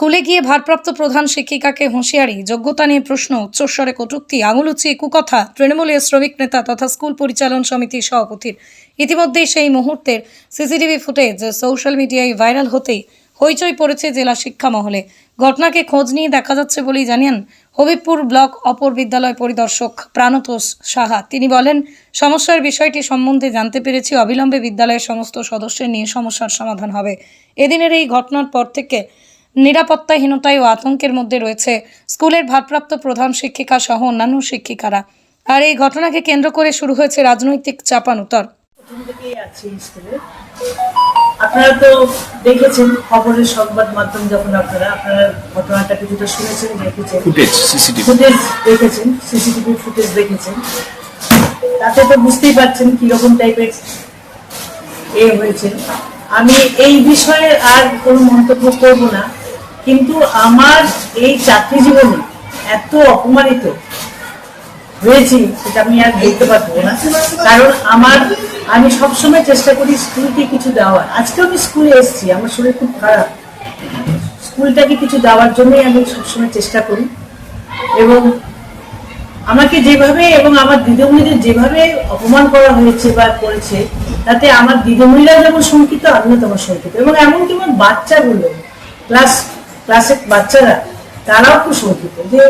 স্কুলে গিয়ে ভারপ্রাপ্ত প্রধান শিক্ষিকাকে হুঁশিয়ারি, যোগ্যতা নিয়ে প্রশ্ন, উচ্চস্বরে কটূক্তি আঙুল উঁচিয়ে কুকথা, তৃণমূলের শ্রমিক নেতা তথা স্কুল পরিচালন সমিতির সভাপতির। ইতিমধ্যেই সেই মুহূর্তের সিসিটিভি ফুটেজ সোশ্যাল মিডিয়ায় ভাইরাল হতেই হইচই পড়েছে জেলা শিক্ষা মহলে। ঘটনাকে খোঁজ নিয়ে দেখা যাচ্ছে বলেই জানিয়েন হবিবপুর ব্লক অপর বিদ্যালয় পরিদর্শক প্রাণতোষ সাহা। তিনি বলেন, সমস্যার বিষয়টি সম্বন্ধে জানতে পেরেছি, অবিলম্বে বিদ্যালয়ের সমস্ত সদস্যের নিয়ে সমস্যার সমাধান হবে। এদিনের এই ঘটনার পর থেকে নিরাপত্তাহীনতায় ও আতঙ্কের মধ্যে রয়েছে স্কুলের ভারপ্রাপ্ত প্রধান শিক্ষিকা সহ অন্যান্য শিক্ষিকারা। আর এই ঘটনাকে কেন্দ্র করে শুরু হয়েছে রাজনৈতিক চাপানুতর। আপনারা তো দেখেছেন খবরের সংবাদ মাধ্যম যখন আপনারা আপনারা ঘটনাটা কিছুটা শুনেছেন দেখেছেন। সিসিটিভি ফুটেজ দেখেছেন সিসিটিভি ফুটেজ দেখেছেন। তাতে তো বুঝতেই পারছেন কীরকম টাইপের এ হয়েছে আমি এই বিষয়ে আর কোনো মন্তব্য করব না। কিন্তু আমার এই চাকরি জীবনে এত অপমানিত হয়েছি সেটা আমি আর বলতে পারব না। কারণ আমার, আমি সবসময় চেষ্টা করি স্কুলকে কিছু দেওয়ার। আজকেও আমি স্কুলে এসেছি, আমার শরীর খুব খারাপ। স্কুলটাকে কিছু দেওয়ার জন্যই আমি সবসময় চেষ্টা করি। এবং আমাকে যেভাবে এবং আমার দিদিমণিদের যেভাবে অপমান করা হয়েছে বা করেছে, তাতে আমার দিদিমণিরা যেমন শঙ্কিত, আমিও তেমন শঙ্কিত। এবং এমনকি আমার বাচ্চাগুলো, ক্লাস ক্লাসের বাচ্চারা তারাও খুব শঙ্কিত যে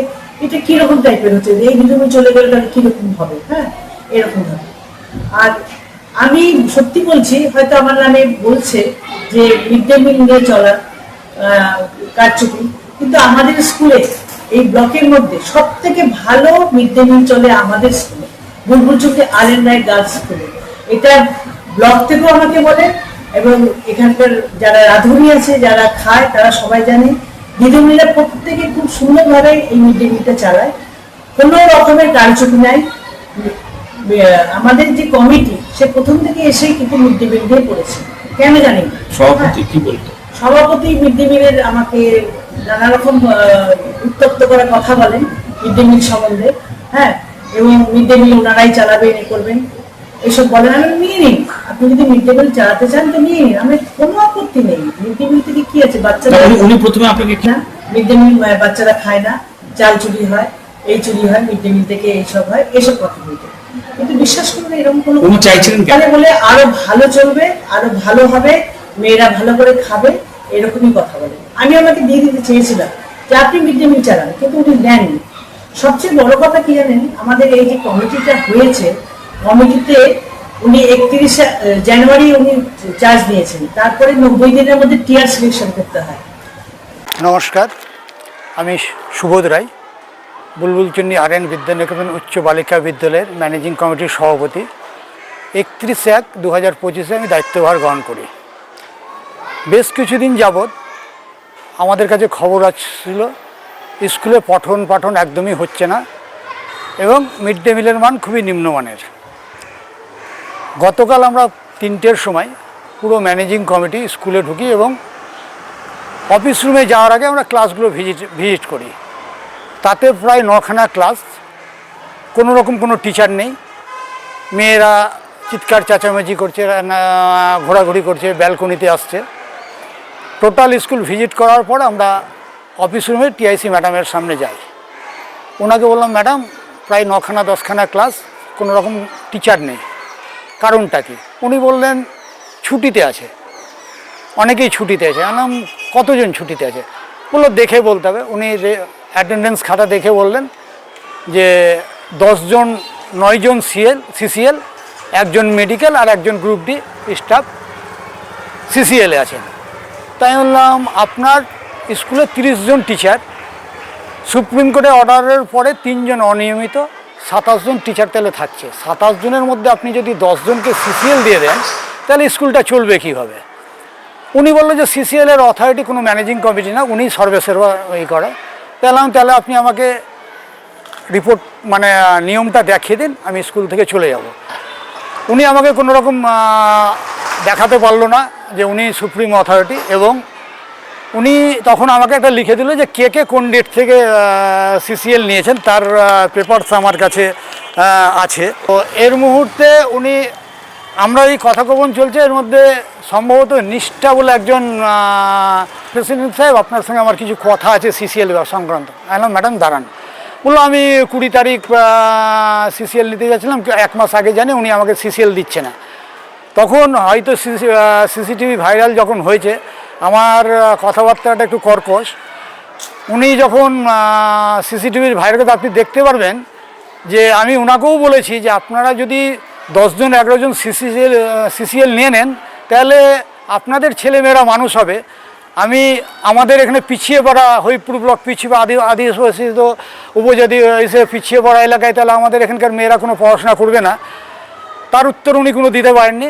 এটা কীরকম টাইপের হচ্ছে? যে এই দিদিমণি চলে গেলে তাহলে কীরকম হবে? হ্যাঁ এরকম হবে। আর আমি সত্যি বলছি হয়তো আমার নামে বলছে যে মিড ডে মিল নিয়ে চলা আহ, কারচুপি কিন্তু আমাদের স্কুলে এই ব্লকের মধ্যে সব থেকে ভালো মিড ডে মিল চলে আমাদের স্কুলে বুলবুল চোখে আর রায় গার্লস স্কুলে এটা ব্লক থেকেও আমাকে বলে এবং এখানকার যারা রাঁধুনি আছে যারা খায় তারা সবাই জানে দিদিমণিরা প্রত্যেকে খুব সুন্দরভাবে এই মিড ডে মিলটা চালায়। কোনো রকমের কারচুপি নাই। আমাদের যে কমিটি সে প্রথম থেকে এসেই কিন্তু মিড ডে মিল দিয়ে পড়েছে কেন জানি? সভাপতি কি বলতো? সভাপতি মিড ডে মিলের আমাকে নানা রকম উত্তপ্ত করে কথা বলেন মিড ডে মিল সম্বন্ধে হ্যাঁ? এবং মিড ডে মিল ওনারাই চালাবেন এ করবেন এসব বলেন। আমি নিয়ে নিন আপনি যদি মিড ডে মিল চালাতে চান তো নিয়ে আমি কোনো আপত্তি নেই। মিড ডে মিল থেকে কি আছে? বাচ্চারা উনি- প্রথমে আপনাকে না মিড ডে মিল বাচ্চারা খায় না। চাল চুরি হয় এই চুরি হয় মিড ডে মিল থেকে এইসব হয় এসব কথা বলতে। কিন্তু বিশ্বাস করুন এরকম কোনো উনি চাইছিলেন তাহলে বলে আরও ভালো চলবে আরও ভালো হবে মেয়েরা ভালো করে খাবে এরকমই কথা বলে। আমি আমাকে দিয়ে দিতে চেয়েছিলাম যে আপনি মিড ডে মিল চালান কিন্তু উনি নেননি সবচেয়ে বড় কথা কি জানেন? আমাদের এই যে কমিটিটা হয়েছে কমিটিতে উনি একত্রিশে জানুয়ারি উনি চার্জ নিয়েছেন। তারপরে নব্বই দিনের মধ্যে টিয়ার সিলেকশন করতে হয়। নমস্কার, আমি সুবোধ রায় বুলবুলচন্ডী আর এন বিদ্যানিকেতন উচ্চ বালিকা বিদ্যালয়ের ম্যানেজিং কমিটির সভাপতি। একত্রিশ এক দু হাজার পঁচিশে আমি দায়িত্বভার গ্রহণ করি। বেশ কিছুদিন যাবৎ আমাদের কাছে খবর আসছিল, স্কুলে পঠন পাঠন একদমই হচ্ছে না এবং মিড ডে মিলের মান খুবই নিম্নমানের। গতকাল আমরা তিনটের সময় পুরো ম্যানেজিং কমিটি স্কুলে ঢুকি এবং অফিস রুমে যাওয়ার আগে আমরা ক্লাসগুলো ভিজিট ভিজিট করি। তাতে প্রায় নখানা ক্লাস কোনো রকম কোনো টিচার নেই। মেয়েরা চিৎকার, চেঁচামেচি করছে ঘোরাঘুরি করছে, ব্যালকনিতে আসছে। টোটাল স্কুল ভিজিট করার পর আমরা অফিস রুমে টিআইসি ম্যাডামের সামনে যাই। ওনাকে বললাম, ম্যাডাম, প্রায় নখানা, দশখানা ক্লাস কোনো রকম টিচার নেই। কারণটা কি? উনি বললেন, ছুটিতে আছে। অনেকেই ছুটিতে আছে। বললাম, কতজন ছুটিতে আছে? বলল, দেখে বলতে হবে। উনি অ্যাটেন্ডেন্স খাতা দেখে বললেন যে, দশজন, নয়জন সিএল সিসিএল একজন মেডিকেল আর একজন গ্রুপ ডি স্টাফ সিসিএলে আছেন। তাই বললাম, আপনার স্কুলে তিরিশ জন টিচার সুপ্রিম কোর্টে অর্ডারের পরে তিনজন অনিয়মিত সাতাশ জন টিচার তাহলে থাকছে। সাতাশ জনের মধ্যে আপনি যদি দশজনকে সিসিএল দিয়ে দেন, তাহলে স্কুলটা চলবে কীভাবে? উনি বলল যে সিসিএল এর অথরিটি কোনো ম্যানেজিং কমিটি না উনি সর্বেসর্বা এই করে। তাহলে আমি তাহলে আপনি আমাকে রিপোর্ট মানে নিয়মটা দেখিয়ে দিন, আমি স্কুল থেকে চলে যাব। উনি আমাকে কোনো রকম দেখাতে পারল না যে উনি সুপ্রিম অথরিটি এবং উনি তখন আমাকে একটা লিখে দিল যে কে কে কোন ডেট থেকে সিসিএল নিয়েছেন, তার পেপারস আমার কাছে আছে। তো এর মুহূর্তে উনি, আমরা এই কথোপকথন চলছে, এর মধ্যে সম্ভবত নিষ্ঠা বলে একজন প্রেসিডেন্ট সাহেব আপনার সঙ্গে আমার কিছু কথা আছে সিসিএল সংক্রান্ত। আমি ম্যাডাম দাঁড়ান। বলল, আমি কুড়ি তারিখ সিসিএল নিতে যাচ্ছিলাম এক মাস আগে জানি উনি আমাকে সিসিএল দিচ্ছে না। তখন হয়তো সিসিটিভি ভাইরাল যখন হয়েছে আমার কথাবার্তাটা একটু কর্কশ। উনি যখন সিসিটিভির ভাইরালকে আপনি দেখতে পারবেন, যে আমি ওনাকেও বলেছি যে আপনারা যদি দশজন, এগারোজন সিসিএল সিসিএল নিয়ে নেন, তাহলে আপনাদের ছেলেমেয়েরা মানুষ হবে। আমি, আমাদের এখানে পিছিয়ে পড়া হরিপুর ব্লক, পিছিয়ে আদি আদিবাসী তো উপজাতি হিসেবে পিছিয়ে পড়া এলাকায়, তাহলে আমাদের এখানকার মেয়েরা কোনো পড়াশোনা করবে না। তার উত্তর উনি কোনো দিতে পারেননি।